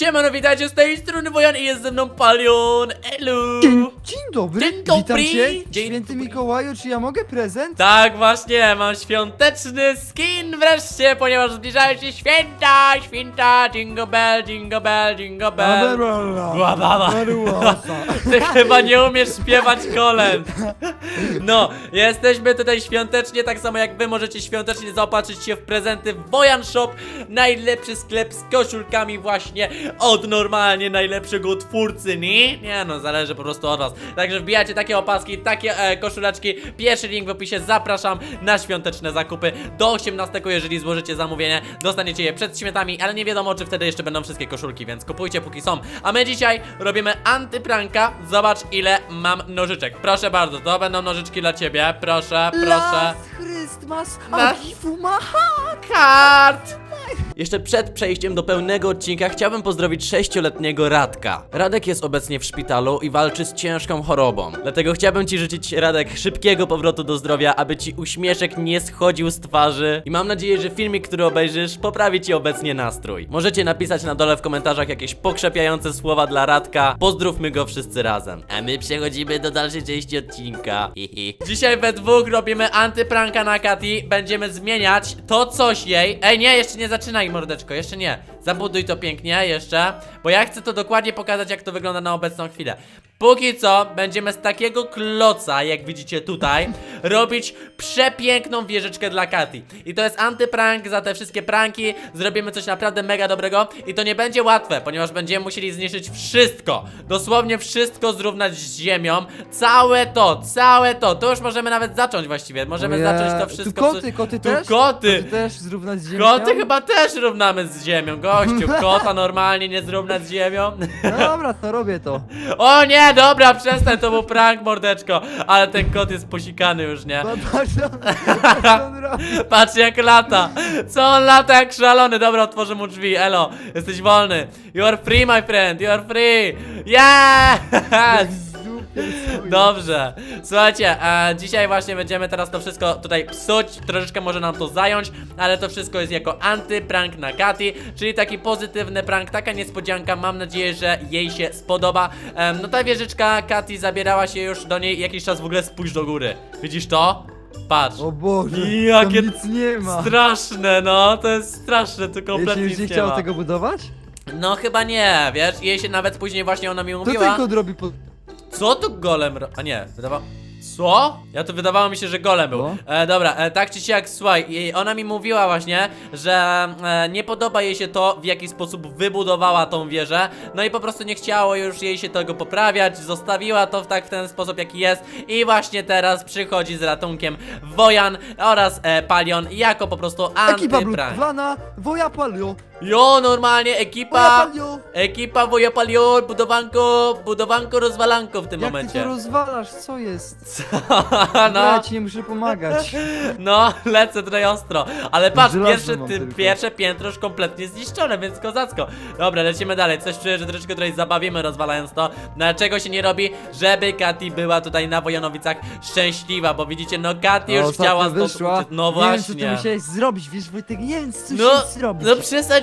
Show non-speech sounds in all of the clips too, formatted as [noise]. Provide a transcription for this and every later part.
Siemano, witajcie z tej strony Wojan i jest ze mną Palion, elu! Dzień, dzień dobry, Dzień dobry. witam cię, Dzień święty dobry. Mikołaju, czy ja mogę prezent? Tak właśnie, mam świąteczny skin wreszcie, ponieważ zbliżają się święta, święta, jingle bell, jingle bell, jingle bell. Bła, bła, bła. [laughs] Ty chyba nie umiesz śpiewać kolęd. No, jesteśmy tutaj świątecznie, tak samo jak wy możecie świątecznie zaopatrzyć się w prezenty w Wojan Shop. Najlepszy sklep z koszulkami właśnie od normalnie najlepszego twórcy, nie? Nie no, zależy po prostu od was. Także wbijacie takie opaski, takie e, koszuleczki. Pierwszy link w opisie, zapraszam na świąteczne zakupy. Do 18, jeżeli złożycie zamówienie, dostaniecie je przed świętami, ale nie wiadomo, czy wtedy jeszcze będą wszystkie koszulki, więc kupujcie póki są. A my dzisiaj robimy antypranka. Zobacz, ile mam nożyczek. Proszę bardzo, to będą nożyczki dla ciebie. Proszę, proszę. Last Christmas, Last- macha! kart! Jeszcze przed przejściem do pełnego odcinka chciałbym pozdrowić sześcioletniego Radka. Radek jest obecnie w szpitalu i walczy z ciężką chorobą. Dlatego chciałbym ci życzyć, Radek, szybkiego powrotu do zdrowia, aby ci uśmieszek nie schodził z twarzy. I mam nadzieję, że filmik, który obejrzysz, poprawi ci obecnie nastrój. Możecie napisać na dole w komentarzach jakieś pokrzepiające słowa dla Radka. Pozdrówmy go wszyscy razem. A my przechodzimy do dalszej części odcinka. Hihi. Dzisiaj we dwóch robimy antypranka na Kati. Będziemy zmieniać to coś jej. Ej, nie, jeszcze nie zaczynaj, mordeczko, jeszcze nie. Zabuduj to pięknie, jeszcze. Bo ja chcę to dokładnie pokazać, jak to wygląda na obecną chwilę. Póki co, będziemy z takiego kloca, jak widzicie tutaj, robić przepiękną wieżyczkę dla Kati. I to jest antyprank za te wszystkie pranki. Zrobimy coś naprawdę mega dobrego. I to nie będzie łatwe, ponieważ będziemy musieli zniszczyć wszystko. Dosłownie wszystko zrównać z ziemią. Całe to, całe to. To już możemy nawet zacząć właściwie. Możemy zacząć to Tu wszystko. koty, koty tu też? koty. Koty też zrównać z ziemią? Koty chyba też równamy z ziemią, gościu. Kota normalnie nie zrównać z ziemią. No dobra, to robię to. O nie, dobra, przestań, to był prank, mordeczko. Ale ten kot jest posikany już, nie? Pa- Patrz, co- co [laughs] on robi. Patrz jak lata. Co on lata jak szalony. Dobra, otworzę mu drzwi. Elo, jesteś wolny. You are free, my friend. You are free. [laughs] Yes! Dobrze. Słuchajcie, e, dzisiaj właśnie będziemy teraz to wszystko tutaj psuć. Troszeczkę może nam to zająć, ale to wszystko jest jako antyprank na Kati, czyli taki pozytywny prank, taka niespodzianka. Mam nadzieję, że jej się spodoba. Em, no ta wieżyczka Kati zabierała się już do niej jakiś czas w ogóle spójrz do góry. Widzisz to? Patrz. O Boże, Jakie tam nic nie ma. Straszne, no, to jest straszne, to kompletnie już nic nie nie chciał ma. tego budować? No chyba nie, wiesz, jej się nawet później właśnie ona mi To mówiła. ten kod robi po... Co tu golem ro... A nie, wydawało... Co? Ja to wydawało mi się, że golem był. No. E, dobra, e, tak czy siak, słuchaj, jej- ona mi mówiła właśnie, że e, nie podoba jej się to, w jaki sposób wybudowała tą wieżę. No i po prostu nie chciało już jej się tego poprawiać, zostawiła to w tak w ten sposób, jaki jest. I właśnie teraz przychodzi z ratunkiem Wojan oraz e, Palion jako po prostu Ekipa antyprank. brutowana, woja palio, Jo, normalnie ekipa... Ekipa Woja Palion, budowanko, budowanko, rozwalanko w tym Jak ty momencie. to rozwalasz, co jest? [laughs] no, Ja ci nie muszę pomagać. [laughs] no, lecę tutaj ostro. Ale patrz, mam ty, tylko. pierwsze piętro już kompletnie zniszczone, więc kozacko. Dobra, lecimy dalej. Coś czuję, że troszeczkę tutaj zabawimy rozwalając to. No ale czego się nie robi, żeby Kati była tutaj na Wojanowicach szczęśliwa, bo widzicie, no Kati już ostatnio chciała stąd wyszła. uciec. No Nie wiem, co ty musiałeś zrobić, wiesz, Wojtek, nie wiem, co No, no, zrobić. no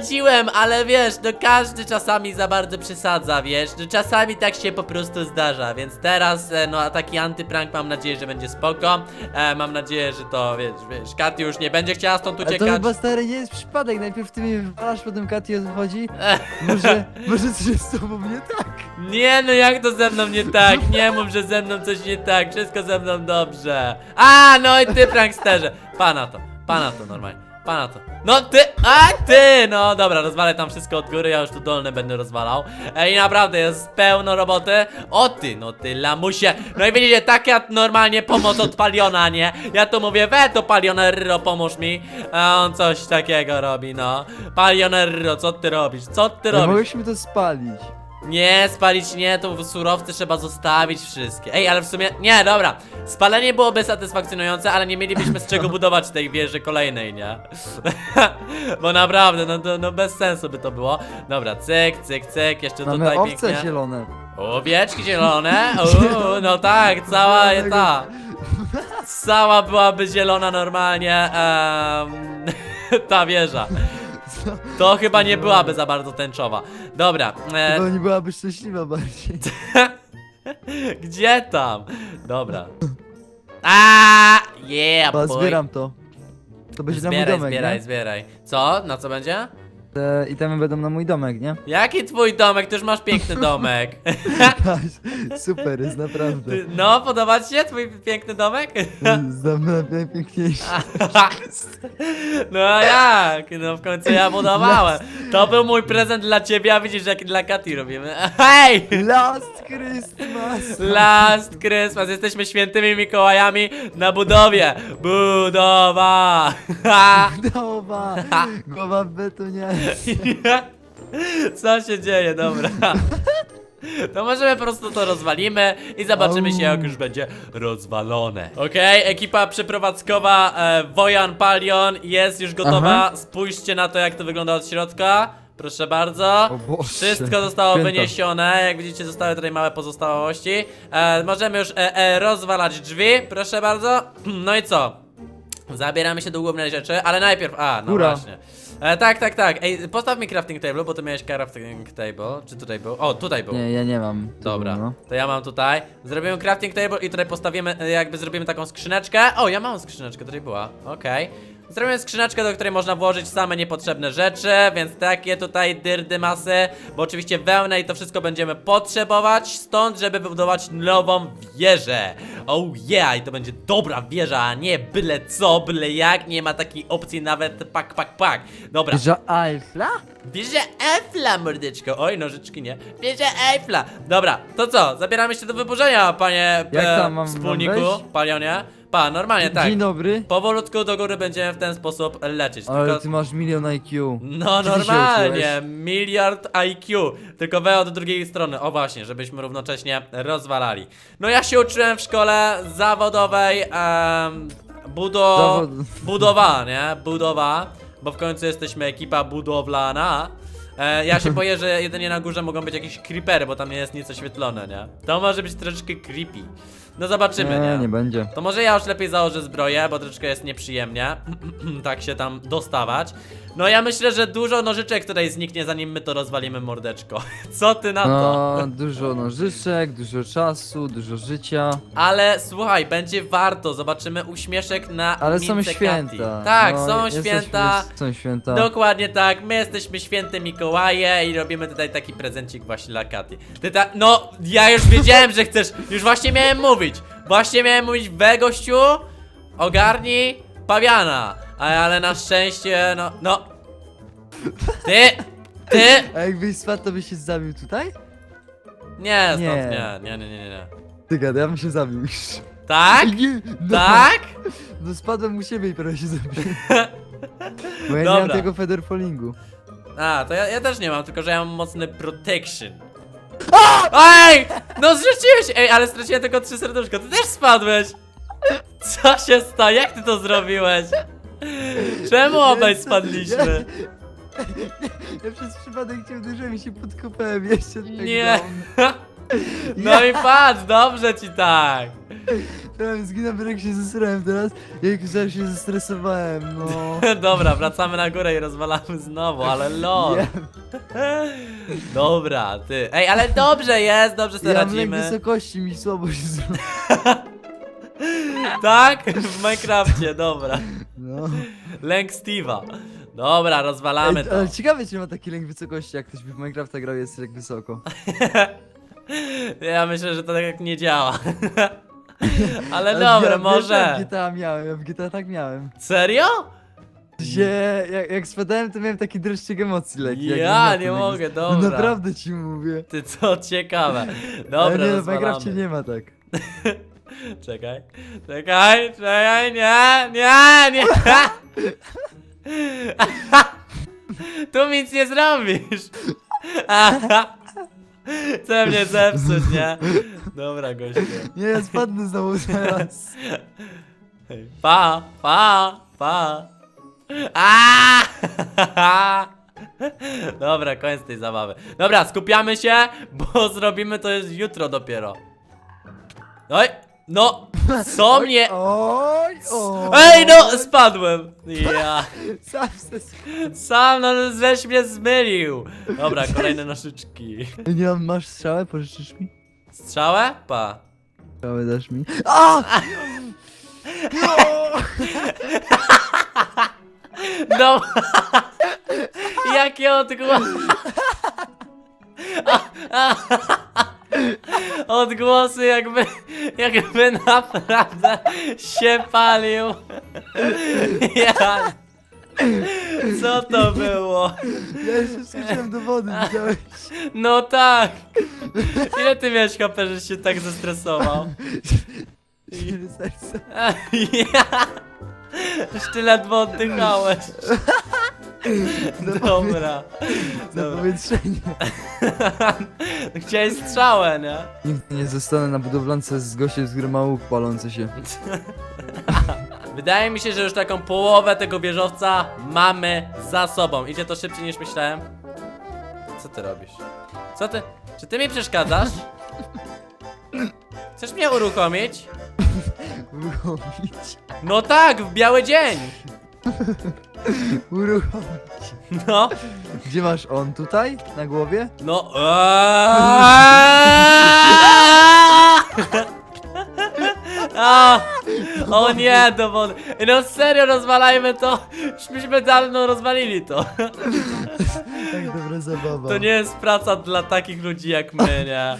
przesadziłem, ale wiesz, no każdy czasami za bardzo przesadza, wiesz, no czasami tak się po prostu zdarza, więc teraz, e, no taki antyprank mam nadzieję, że będzie spoko, e, mam nadzieję, że to, wiesz, wiesz, Katy już nie będzie chciała stąd Ale to uciekać. chyba stary nie jest przypadek, najpierw ty mnie wywalasz, potem Katy odchodzi. [laughs] Może, może coś jest z tobą nie tak? Nie no, jak to ze mną nie tak, nie mów, że ze mną coś nie tak, wszystko ze mną dobrze. A, no i ty pranksterze, pana to, pana to normalnie. Pana to. No ty, a ty! No dobra, rozwalę tam wszystko od góry, ja już tu dolne będę rozwalał. Ej, naprawdę jest pełno roboty. O ty, no ty lamusie. No i widzicie, taka normalnie pomoc od Paliona, nie? Ja tu mówię, we to Palionerro, pomóż mi. A on coś takiego robi, no. Palionerro, co ty robisz? Co ty Ale robisz? mogliśmy to spalić. Nie, spalić nie, to surowce trzeba zostawić wszystkie. Ej, ale w sumie, nie, dobra. Spalenie byłoby satysfakcjonujące, ale nie mielibyśmy z czego [laughs] budować tej wieży kolejnej, nie? [laughs] Bo naprawdę, no, to, no bez sensu by to było. Dobra, cyk, cyk, cyk, jeszcze Mamy tutaj owce pięknie. zielone. Owieczki zielone, [laughs] Uuu, no tak, cała ta. Cała byłaby zielona normalnie, em, ta wieża. To chyba nie byłaby za bardzo tęczowa. Dobra, e, Bo nie byłaby szczęśliwa bardziej. [laughs] gdzie tam? Dobra. A, yeah, boy. zbieram to. To będzie na mój Zbieraj, domek, zbieraj, nie? zbieraj. Co? Na co będzie? Te itemy będą na mój domek, nie? [laughs] Jaki twój domek? Ty już masz piękny [laughs] domek. Super, jest naprawdę. Ty- No, podoba ci się twój piękny domek? Znam na najpiękniejszy. [laughs] No a jak? No w końcu ja budowałem. To był mój prezent dla ciebie, a widzisz jaki dla Kati robimy. Hej! Last Christmas! Last Christmas, jesteśmy świętymi Mikołajami na budowie. Budowa! Głowa! Głowa w betonie. [laughs] Co się dzieje, dobra. To możemy po prostu to rozwalimy i zobaczymy się jak już będzie rozwalone. Okej, ekipa przeprowadzkowa e, Wojan Palion jest już gotowa. Aha. Spójrzcie na to jak to wygląda od środka. Proszę bardzo. O Boże. Wszystko zostało Święta. wyniesione. Jak widzicie, zostały tutaj małe pozostałości. E, możemy już e, e, rozwalać drzwi. Proszę bardzo. [clears throat] No i co? Zabieramy się do głównej rzeczy, ale najpierw. A, no Góra. właśnie. E, tak, tak, tak. Ej, postaw mi crafting table, bo ty miałeś crafting table. Czy tutaj był? O, tutaj był. Nie, ja nie mam. Tu, Dobra, No. to ja mam tutaj. Zrobimy crafting table i tutaj postawimy, e, jakby zrobimy taką skrzyneczkę. O, ja mam skrzyneczkę, tutaj była. Okej. Zrobimy skrzyneczkę, do której można włożyć same niepotrzebne rzeczy, więc takie tutaj dyrdy masy, bo oczywiście wełnę i to wszystko będziemy potrzebować stąd, żeby wybudować nową wieżę. Oh yeah, i to będzie dobra wieża, a nie byle co, byle jak, nie ma takiej opcji nawet pak, pak, pak. Dobra, Wieża Eiffla? Bierze Eiffla, mordeczko. Oj, nożyczki nie. Bierze Eiffla. Dobra, to co? Zabieramy się do wyburzenia, panie Jak e, tam mam- wspólniku, wejść? palionie. Pa, normalnie tak. Dzień dobry. Powolutku do góry będziemy w ten sposób lecieć. Ale Tylko... ty masz milion IQ. No Gdzie ty się normalnie, uczyłeś? miliard IQ, tylko we od drugiej strony, o właśnie, żebyśmy równocześnie rozwalali. No ja się uczyłem w szkole zawodowej, em, budo... Zawod... budowa, nie? Budowa, bo w końcu jesteśmy ekipa budowlana. E, ja się boję, że jedynie na górze mogą być jakieś creepery, bo tam nie jest nic oświetlone, nie? To może być troszeczkę creepy. No zobaczymy, Nie, nie? nie będzie. To może ja już lepiej założę zbroję, bo troszeczkę jest nieprzyjemnie [clears throat] tak się tam dostawać. No ja myślę, że dużo nożyczek tutaj zniknie zanim my to rozwalimy mordeczko. [laughs] Co ty na to? No, dużo nożyczek, dużo czasu, dużo życia. Ale słuchaj, będzie warto, zobaczymy uśmieszek na Ale są mince święta. Katy. Tak, no, są jesteśmy- święta. Są święta. Dokładnie tak, my jesteśmy święte Mikołaje i robimy tutaj taki prezencik właśnie dla Katy. Ty ta, no, ja już [laughs] wiedziałem, że chcesz, już właśnie miałem mówić. Właśnie miałem mówić, we gościu, ogarnij pawiana. A- Ale na szczęście, no, no. Ty, ty. A jakbyś spadł, to byś się zabił tutaj? Nie, stąd Nie. nie, nie, nie, nie, nie. Ty gada, ja bym się zabił już. Tak? Nie, no, Tak? No spadłem u siebie i prawie się zabiłem. [laughs] Bo ja nie Dobra. mam tego featherfallingu. A, to ja, ja też nie mam, tylko że ja mam mocny protection. Ej! No zrzuciłeś! Ej, ale straciłem tylko trzy serduszka. Ty też spadłeś! Co się stało? Jak ty to zrobiłeś? [laughs] Czemu obaj spadliśmy? [laughs] Ja przez przypadek cię uderzyłem i się podkopałem jeszcze tak Nie. [laughs] No i patrz, dobrze ci tak. Prawie zginąłem, jak się zesrałem teraz. Jak zaraz się zestresowałem, no. Dobra, wracamy na górę i rozwalamy znowu, ale lol. Ja, Dobra, ty. Ej, ale dobrze jest, dobrze sobie ja mam lęk radzimy. wysokości, mi słabo się zrobiło. Tak? W Minecrafcie, dobra. No. Lęk Steve'a. Dobra, rozwalamy Ej, to. ale ciekawe, czy ma taki lęk wysokości, jak ktoś by w Minecrafta grał, jest tak wysoko. [laughs] Ja myślę, że to tak nie działa. [laughs] Ale Ale dobra, ja, może. Ja w GTA miałem, ja w GTA tak miałem. Serio? Że jak, jak spadałem, to miałem taki dreszczyk emocji lekki. jak Ja nie mogę, wys- dobra. No naprawdę ci mówię. Ty co ciekawe. Ale Dobra, nie, no w rozwalamy. Minecrafcie nie ma tak. [laughs] Czekaj, czekaj, czekaj, nie, nie, nie. [laughs] Tu nic nie zrobisz. [laughs] Chce mnie zepsuć, nie? Dobra, gościu. Nie, ja spadnę znowu zaraz. Pa, pa, pa. A! [laughs] Dobra, koniec tej zabawy. Dobra, skupiamy się, bo zrobimy to już jutro dopiero. Oj, No, co mnie... Oj, oj. Ej, no, spadłem! Ja... Sam se... Sam, no, żeś mnie zmylił! Dobra, kolejne nożyczki. Nie mam, masz strzałę? Pożyczysz mi? Strzałę? Pa. Strzałę dasz mi? A! [laughs] No! [laughs] Jakie odgłosy! [laughs] Odgłosy jakby, jakby naprawdę się palił. Ja... Co to było? Ja jeszcze skoczyłem do wody, widziałeś? No tak! Ile ty miałeś HP, że się tak zestresował? Cztery serca. Ja... Jeszcze ledwo oddychałeś. Dobra. Na Dobra. powietrzenie. [laughs] Chciałeś strzałę, nie? Nigdy nie zostanę na budowlance z gościem, z którym ma łuk palący się. [laughs] Wydaje mi się, że już taką połowę tego wieżowca mamy za sobą. Idzie to szybciej niż myślałem. Co ty robisz? Co ty? Czy ty mi przeszkadzasz? Chcesz mnie uruchomić? [laughs] Uruchomić. No tak, w biały dzień! [laughs] Uruchomić. No, Gdzie masz on? Tutaj? Na głowie? no. [laughs] A, o nie, do wody. No serio, rozwalajmy to. Myśmy dawno rozwalili to. [laughs] Tak dobra zabawa. To nie jest praca dla takich ludzi jak my, nie?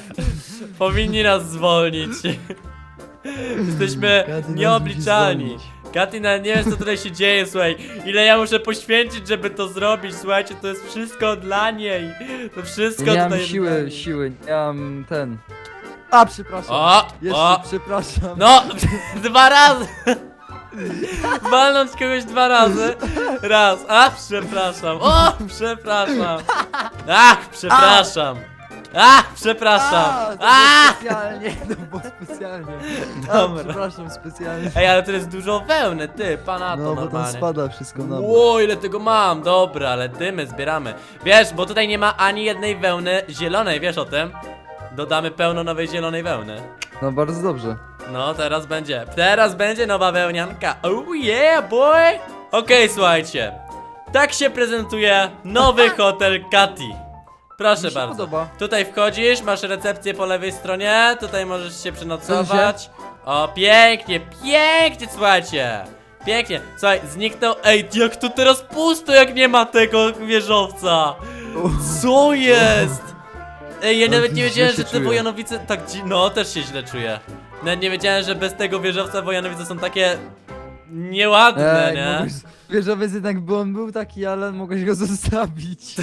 Powinni nas zwolnić. Jesteśmy Katy nas nieobliczalni. musi zwolnić. Katy nawet nie wiesz co tutaj się dzieje, słuchaj. Ile ja muszę poświęcić, żeby to zrobić, słuchajcie, to jest wszystko dla niej. To wszystko nie mam tutaj jest siły, dla niej. siły, nie mam ten. A, przepraszam. O, Jeszcze o. przepraszam. No, [laughs] dwa razy! Walnąć kogoś dwa razy. Raz. A, przepraszam. O, przepraszam. Ach, przepraszam. Ach, przepraszam. A, to A! specjalnie, to było specjalnie. Dobra. A, przepraszam, specjalnie. Ej, ale to jest dużo wełny, ty, pana to No, bo tam normalnie. spada wszystko na bok. Ło, ile tego mam, dobra, ale dymy zbieramy. Wiesz, bo tutaj nie ma ani jednej wełny zielonej, wiesz o tym? Dodamy pełno nowej zielonej wełny. No, bardzo dobrze. No, teraz będzie. Teraz będzie nowa wełnianka. Oh yeah, boy! Okej, słuchajcie. Tak się prezentuje nowy [laughs] hotel Kati. Proszę Mi się bardzo. podoba. Tutaj wchodzisz, masz recepcję po lewej stronie, tutaj możesz się przenocować. O, pięknie, pięknie, słuchajcie. Pięknie. Słuchaj, zniknął. Ej, jak to teraz pusto, jak nie ma tego wieżowca. Co jest? Ej, ja Ale nawet nie źle wiedziałem, się że te czuję. Wojanowice tak dzi... No, też się źle czuję. Nawet nie wiedziałem, że bez tego wieżowca Wojanowice są takie... Nieładne, Ej, nie? mogłeś, wieżowiec jednak był, on był taki, ale mogłeś go [laughs] zostawić. [laughs]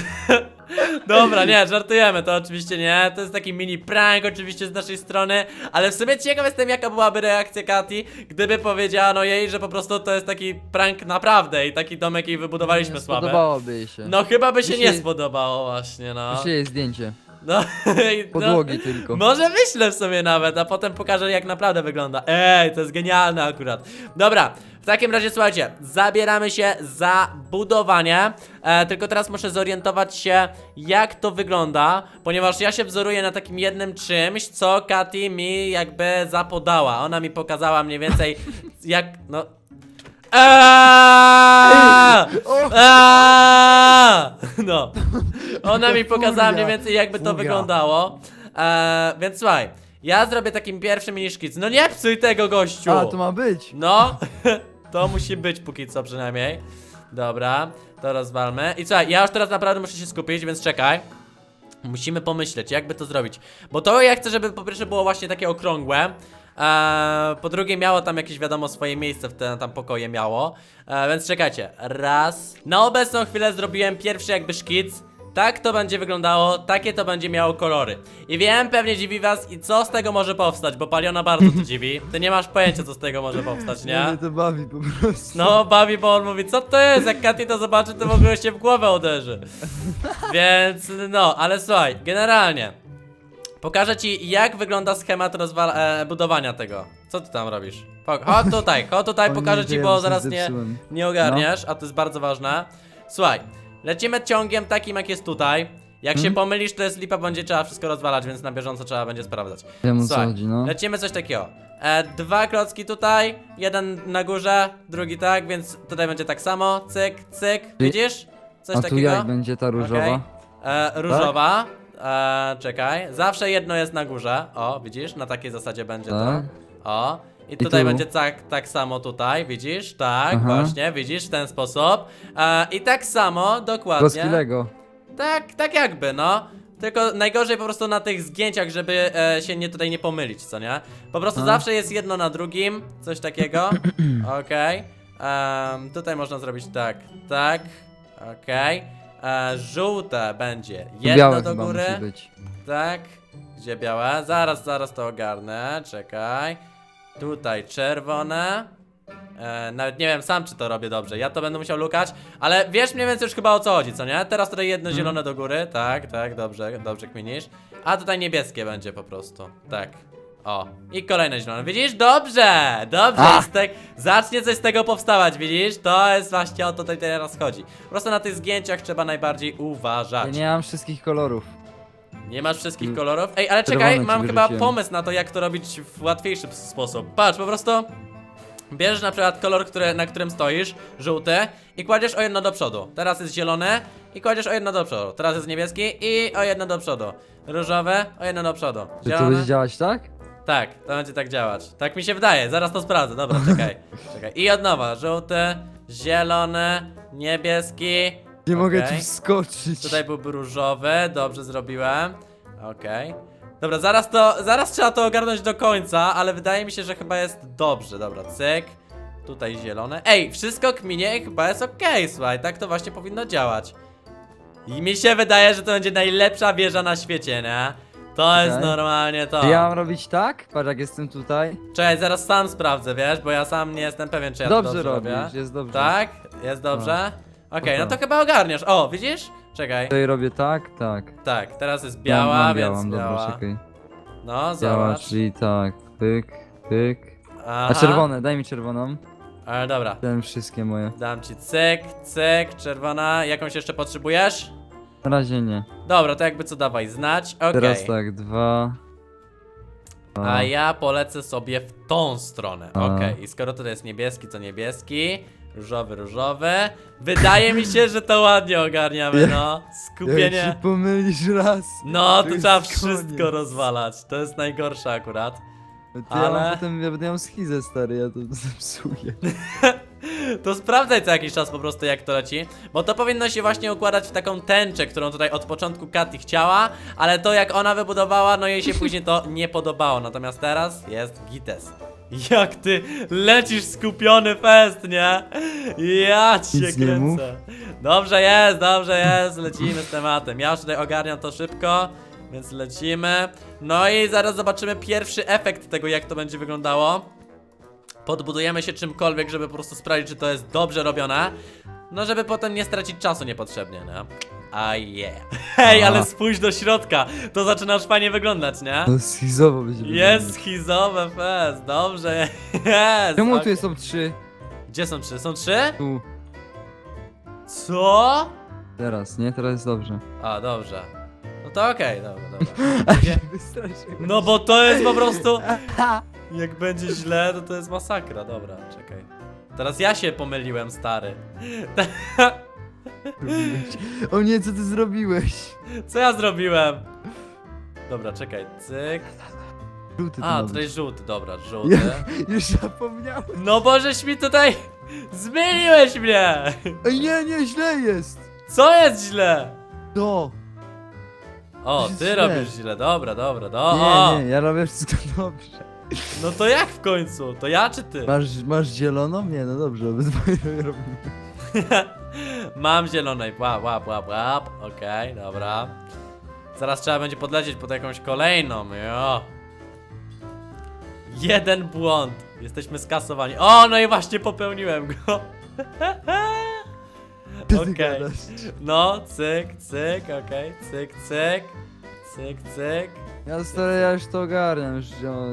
Dobra, nie, żartujemy, to oczywiście nie. To jest taki mini prank oczywiście z naszej strony, ale w sumie ciekaw jestem jaka byłaby reakcja Kati, gdyby powiedziano jej, że po prostu to jest taki prank naprawdę i taki domek jej wybudowaliśmy. Spodobałoby jej się. No chyba by się nie spodobało właśnie, no. Wyślij jej zdjęcie. [laughs] No, i- no. Podłogi tylko. Może wyślę w sumie nawet, a potem pokażę jak naprawdę wygląda. Ej, to jest genialne akurat. Dobra, w takim razie słuchajcie, zabieramy się za budowanie. E, tylko teraz muszę zorientować się, jak to wygląda, ponieważ ja się wzoruję na takim jednym czymś, co Katy mi jakby zapodała. Ona mi pokazała mniej więcej, [laughs] jak, no. Aaaa! Aaaa! No. Ona mi pokazała mniej więcej jakby to wyglądało. Eee, więc słuchaj, ja zrobię takim pierwszym mini szkic. No nie psuj tego gościu! A, to ma być. No, [laughs] to musi być póki co przynajmniej. Dobra, to rozwalmy. I słuchaj, ja już teraz naprawdę muszę się skupić, więc czekaj. Musimy pomyśleć, jakby to zrobić. Bo to ja chcę, żeby po pierwsze było właśnie takie okrągłe. Eee, po drugie miało tam jakieś wiadomo swoje miejsce w te tam pokoje miało. Eee, więc czekajcie. Raz. Na obecną chwilę zrobiłem pierwszy jakby szkic. Tak to będzie wyglądało, takie to będzie miało kolory. I wiem, pewnie dziwi was i co z tego może powstać, bo Paliona bardzo to dziwi. Ty nie masz pojęcia co z tego może powstać, nie? Mnie to bawi po prostu. No, bawi, bo on mówi, co to jest? Jak Katy to zobaczy, to w ogóle się w głowę uderzy. Więc, no, ale słuchaj, generalnie pokażę ci, jak wygląda schemat rozwal- e, budowania tego. Co ty tam robisz? Pok- chodź tutaj, chodź tutaj, [laughs] O pokażę nie, ci, bo zaraz nie, zepsułem. nie ogarniesz, a to jest bardzo ważne. Słuchaj, lecimy ciągiem takim, jak jest tutaj. Jak się Hmm? pomylisz, to jest lipa, będzie trzeba wszystko rozwalać, więc na bieżąco trzeba będzie sprawdzać. Wiem o co Słuchaj, chodzi, no. Lecimy coś takiego. E, dwa klocki tutaj, jeden na górze, drugi tak, więc tutaj będzie tak samo. Cyk, cyk. Widzisz? Coś A tu takiego. jak będzie ta różowa? Okej. E, różowa. E, czekaj. Zawsze jedno jest na górze. O, widzisz? Na takiej zasadzie będzie Tak. to. O. I tutaj tu? będzie tak, tak samo tutaj, widzisz? Tak, Aha. właśnie, widzisz, w ten sposób. E, I tak samo, dokładnie. Klocki Lego. Tak, tak jakby, no. Tylko najgorzej po prostu na tych zgięciach, żeby e, się nie tutaj nie pomylić, co nie? Po prostu A. zawsze jest jedno na drugim, coś takiego. [clears throat] Okej. Em, tutaj można zrobić tak, tak. Okej. E, Żółte będzie jedno Białe do chyba góry. musi być. Tak. Gdzie białe? Zaraz, zaraz to ogarnę. Czekaj. Tutaj czerwone. E, nawet nie wiem sam, czy to robię dobrze. Ja to będę musiał lukać, ale wiesz mniej więcej już chyba o co chodzi, co nie? Teraz tutaj jedno zielone do góry. Tak, tak, dobrze, dobrze kminisz. A tutaj niebieskie będzie po prostu. Tak. O, i kolejne zielone. Widzisz? Dobrze! Dobrze! A! Z te... Zacznie coś z tego powstawać, widzisz? To jest właśnie o to tutaj teraz chodzi. Po prostu na tych zgięciach trzeba najbardziej uważać. Ja nie mam wszystkich kolorów. Nie masz wszystkich Mm. kolorów? Ej, ale Czerwone czekaj, ci mam chyba wyrzuciłem. pomysł na to, jak to robić w łatwiejszy sposób. Patrz, po prostu bierzesz na przykład kolor, który, na którym stoisz, żółty, i kładziesz o jedno do przodu. Teraz jest zielone i kładziesz o jedno do przodu. Teraz jest niebieski i o jedno do przodu. Różowe, o jedno do przodu. Czy to będzie działać tak? Tak, to będzie tak działać. Tak mi się wydaje, zaraz to sprawdzę. Dobra, czekaj. [laughs] czekaj. I od nowa, żółty, zielony, niebieski. Nie mogę Okej. tu wskoczyć. Tutaj byłby różowy, dobrze zrobiłem. Okej. Dobra, zaraz to, zaraz trzeba to ogarnąć do końca, ale wydaje mi się, że chyba jest dobrze. Dobra, cyk. Tutaj zielone. Ej, wszystko kminie i chyba jest okej, słuchaj, tak to właśnie powinno działać. I mi się wydaje, że to będzie najlepsza wieża na świecie, nie? To jest Okej. normalnie to. Czy ja mam robić tak? Patrz jak jestem tutaj. Czekaj, zaraz sam sprawdzę, wiesz, bo ja sam nie jestem pewien, czy ja to Dobrze dobrze robię. robisz, jest dobrze. Tak? Jest dobrze? Okej, no to chyba ogarniasz. O, widzisz? Czekaj. Tutaj robię tak, tak. Tak, teraz jest biała, mam więc białą, biała. dobra, czekaj. No, Biała, zobacz. czyli tak, pyk, pyk. Aha. A czerwone, daj mi czerwoną. Ale dobra. Dałem wszystkie moje. Dam ci cyk, cyk, czerwona. Jakąś jeszcze potrzebujesz? Na razie nie. Dobra, to jakby co dawaj znać. Okej. Teraz tak, dwa. dwa. A ja polecę sobie w tą stronę. A. Okej, i skoro tutaj jest niebieski, to niebieski. Różowy, różowy. Wydaje mi się, że to ładnie ogarniamy, no. Jak Skupienie. się pomylisz raz. No, to tu jest trzeba koniec. wszystko rozwalać. To jest najgorsze akurat. To ja Ale- mam potem, ja będę miał schizę stary, ja to [laughs] zepsuję. To sprawdzaj co jakiś czas po prostu jak to leci, bo to powinno się właśnie układać w taką tęczę, którą tutaj od początku Katy chciała, ale to jak ona wybudowała, no jej się [laughs] później to nie podobało, natomiast teraz jest gites. Jak ty lecisz skupiony fest, nie? Ja cię Nic nie mów. kręcę. Dobrze jest, dobrze jest, lecimy z tematem. Ja już tutaj ogarniam to szybko, więc lecimy. No i zaraz zobaczymy pierwszy efekt tego, jak to będzie wyglądało podbudujemy się czymkolwiek, żeby po prostu sprawdzić, czy to jest dobrze robione. No, żeby potem nie stracić czasu niepotrzebnie, no. A yeah. [laughs] Hej, A. ale spójrz do środka. To zaczyna już fajnie wyglądać, nie? No schizowo będzie Jest schizowe fest, dobrze, [laughs] jest. Czemu tu są trzy? Gdzie są trzy? Są trzy? Tu. Co? Teraz, nie? Teraz jest dobrze. A, dobrze. No to okej, dobra, dobra. [laughs] Gdzie? wystraszyłem. No bo to jest po prostu... Jak będzie źle, to to jest masakra, dobra, czekaj. Teraz ja się pomyliłem, stary. Zrobiłeś. O nie, co ty zrobiłeś? Co ja zrobiłem? Dobra, czekaj, cyk. Żółty to A, ma być. tutaj żółty, dobra, żółty. [laughs] Już zapomniałem. No bo żeś mi tutaj... Zmieniłeś mnie! Ej, nie, nie, źle jest. Co jest źle? No. O, Jest ty źle. robisz źle, dobra, dobra, do, o. Nie, nie, ja robię wszystko dobrze. No to jak w końcu? To ja czy ty? Masz, masz zieloną? Nie, no dobrze, obydwoje [laughs] robimy. [laughs] Mam zielonej, łap, łap, łap, łap. Okej, dobra. Zaraz trzeba będzie podlecieć pod jakąś kolejną, jo. Jeden błąd. Jesteśmy skasowani. O, no i właśnie popełniłem go. [laughs] Okej. gadasz? No, cyk, cyk, okej, cyk, cyk. Cyk, cyk. Ja stary, ja już to ogarniam. Już,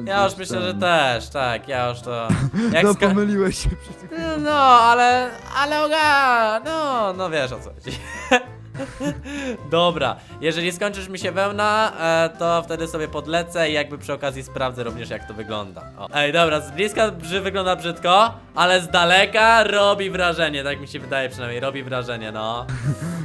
Ja już myślę, że też, tak, ja już to... [laughs] Jak No ska- pomyliłeś się przed chwilą. No, ale, ale oga, no, no wiesz o co chodzi. [laughs] Dobra, jeżeli skończysz mi się wełna, e, to wtedy sobie podlecę i jakby przy okazji sprawdzę również jak to wygląda. O. Ej, dobra, z bliska brzy wygląda brzydko, ale z daleka robi wrażenie, tak mi się wydaje przynajmniej, robi wrażenie, no.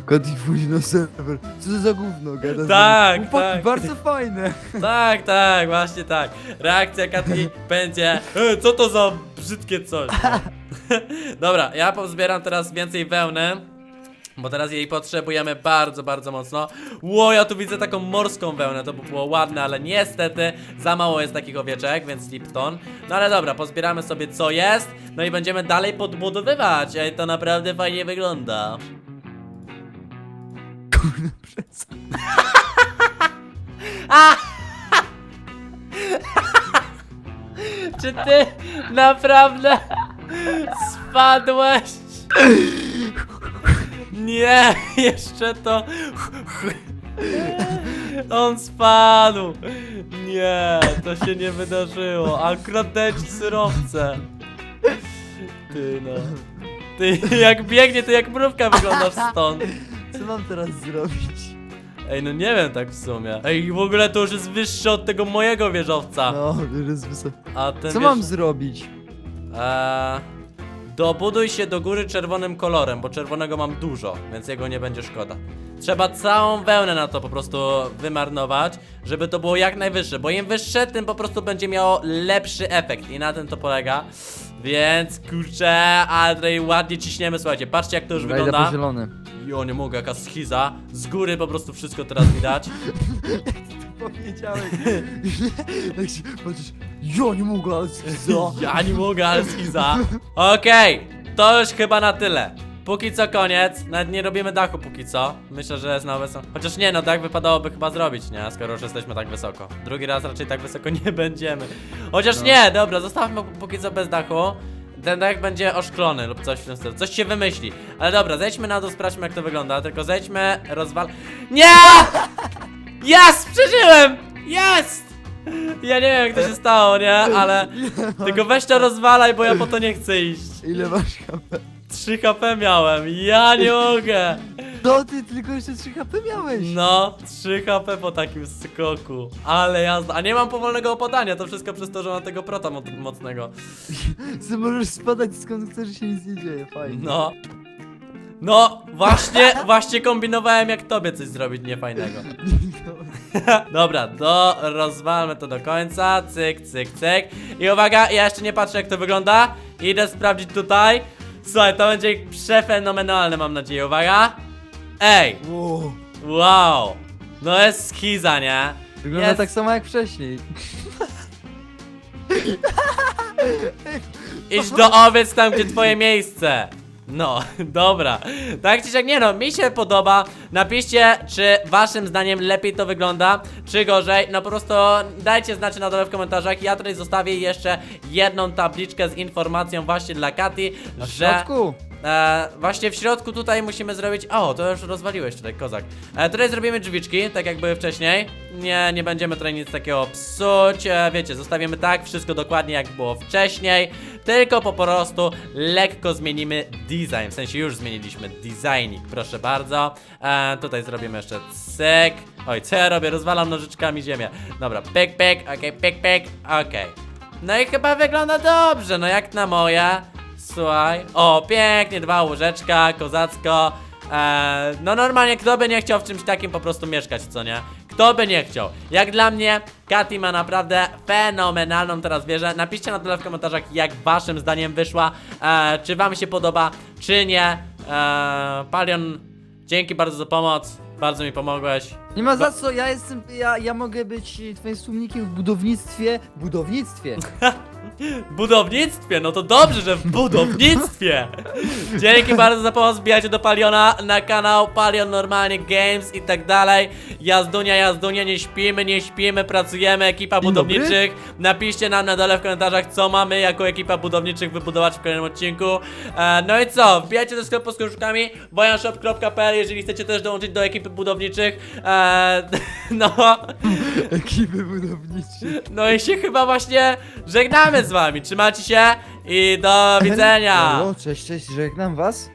Katy wchodzi na serwer. Co to za gówno, gada Tak, tak. bardzo fajne. Tak, tak, właśnie tak. Reakcja Kati będzie, e, co to za brzydkie coś. No. [laughs] Dobra, ja pozbieram teraz więcej wełny. Bo teraz jej potrzebujemy bardzo, bardzo mocno. Ło, ja tu widzę taką morską wełnę, to by było ładne, ale niestety za mało jest takich owieczek, więc Lipton. No ale dobra, pozbieramy sobie co jest, no i będziemy dalej podbudowywać. Ej, to naprawdę fajnie wygląda. Kurna, przez. [laughs] [laughs] Czy ty naprawdę spadłeś? [laughs] Nie, [laughs] jeszcze to. [laughs] On spadł. Nie, to się nie wydarzyło. Akurat dać surowce. Ty no. Ty jak biegnie, to jak mrówka wyglądasz stąd. Co mam teraz zrobić? Ej, no nie wiem tak w sumie. Ej, w ogóle to już jest wyższe od tego mojego wieżowca. No, już jest wysoko. A ten Co wież- mam zrobić? Eee, dobuduj się do góry czerwonym kolorem, bo czerwonego mam dużo, więc jego nie będzie szkoda. Trzeba całą wełnę na to po prostu wymarnować, żeby to było jak najwyższe, bo im wyższe, tym po prostu będzie miało lepszy efekt i na tym to polega. Więc kurczę, ale tutaj ładnie ciśniemy, słuchajcie, patrzcie jak to już Wejdę po wygląda. zielony. Jo, nie mogę, jaka schiza. Z góry po prostu wszystko teraz widać. [laughs] Powiedziałeś. tak się patrzysz. Ja nie mogę, ale co? [laughs] Ja nie mogę, ale schiza. Okej, to już chyba na tyle. Póki co koniec, nawet nie robimy dachu póki co. Myślę, że jest na wysoko. Chociaż nie, no tak wypadałoby chyba zrobić, nie? Skoro już jesteśmy tak wysoko. Drugi raz raczej tak wysoko [laughs] nie będziemy. Chociaż No. nie, dobra, zostawmy póki co bez dachu. Ten dach będzie oszklony lub coś w tym stylu. Coś się wymyśli. Ale dobra, zejdźmy na dół, sprawdźmy jak to wygląda. Tylko zejdźmy, rozwal... Nie! Jest! Przeżyłem! Jest! Ja nie wiem jak to się stało, nie? Ale... [laughs] Tylko weź to rozwalaj, bo ja po to nie chcę iść. Ile masz HP? 3 HP miałem, ja nie mogę. No ty tylko jeszcze 3 HP miałeś. No, 3 HP po takim skoku. Ale jazda. A nie mam powolnego opadania, to wszystko przez to, że mam tego prota mo mocnego. [laughs] Ty możesz spadać skąd chcesz, się nic nie dzieje, fajnie. No. No, właśnie, właśnie kombinowałem jak tobie coś zrobić niefajnego. [laughs] Dobra, do, rozwalmy to do końca, cyk, cyk, cyk I uwaga, ja jeszcze nie patrzę jak to wygląda Idę sprawdzić tutaj Słuchaj, to będzie przefenomenalne mam nadzieję, uwaga Ej, Wow. wow No jest schiza, nie? Wygląda Jest- tak samo jak wcześniej. Idź do owiec tam, gdzie twoje miejsce. No, [laughs] dobra. Tak czy siak, nie no, mi się podoba. Napiszcie, czy waszym zdaniem lepiej to wygląda, czy gorzej. No po prostu dajcie znać na dole w komentarzach. Ja tutaj zostawię jeszcze jedną tabliczkę z informacją właśnie dla Kati, Na że... środku. E, właśnie w środku tutaj musimy zrobić. O, to już rozwaliłeś tutaj, kozak. E, tutaj zrobimy drzwiczki, tak jak były wcześniej. Nie, nie będziemy tutaj nic takiego psuć. E, wiecie, zostawimy tak, wszystko dokładnie jak było wcześniej. Tylko po prostu lekko zmienimy design. W sensie już zmieniliśmy designik, proszę bardzo. E, tutaj zrobimy jeszcze cyk. Oj, co ja robię? Rozwalam nożyczkami ziemię. Dobra, pyk, pyk, okej, pyk, pyk, okej. No i chyba wygląda dobrze, no jak na moje. Słuchaj. O, pięknie, dwa łożeczka, kozacko. Eee, no normalnie, kto by nie chciał w czymś takim po prostu mieszkać, co nie? Kto by nie chciał? Jak dla mnie, Katy ma naprawdę fenomenalną teraz wieżę. Napiszcie na dole w komentarzach, jak waszym zdaniem wyszła. Eee, czy wam się podoba, czy nie. Eee, Palion, dzięki bardzo za pomoc. Bardzo mi pomogłeś. Nie ma za co, ja jestem, ja, ja mogę być twoim słownikiem w budownictwie, budownictwie. [laughs] budownictwie, no to dobrze, że w budownictwie. Dzięki bardzo za pomoc, wbijajcie do Paliona na kanał Palion Normalnie Games i tak dalej. Jazdunia, jazdunia, nie śpimy, nie śpimy, pracujemy, ekipa Dzień dobry. budowniczych. Napiszcie nam na dole w komentarzach, co mamy jako ekipa budowniczych wybudować w kolejnym odcinku. E, no i co, wbijajcie do sklepu z koszulkami wojanshop.pl, jeżeli chcecie też dołączyć do ekipy budowniczych. E, [laughs] no, Ekipy budownicze. no i się chyba właśnie żegnamy z wami. Trzymajcie się i do widzenia. Halo, cześć, cześć, żegnam was.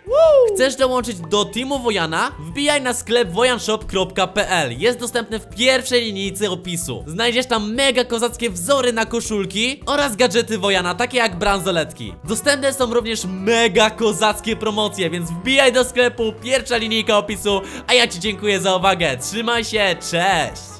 Chcesz dołączyć do Teamu Wojana? Wbijaj na sklep wojanshop.pl Jest dostępny w pierwszej linijce opisu. Znajdziesz tam mega kozackie wzory na koszulki oraz gadżety Wojana, takie jak bransoletki. Dostępne są również mega kozackie promocje, więc wbijaj do sklepu, pierwsza linijka opisu, a ja ci dziękuję za uwagę. Trzymaj się, cześć!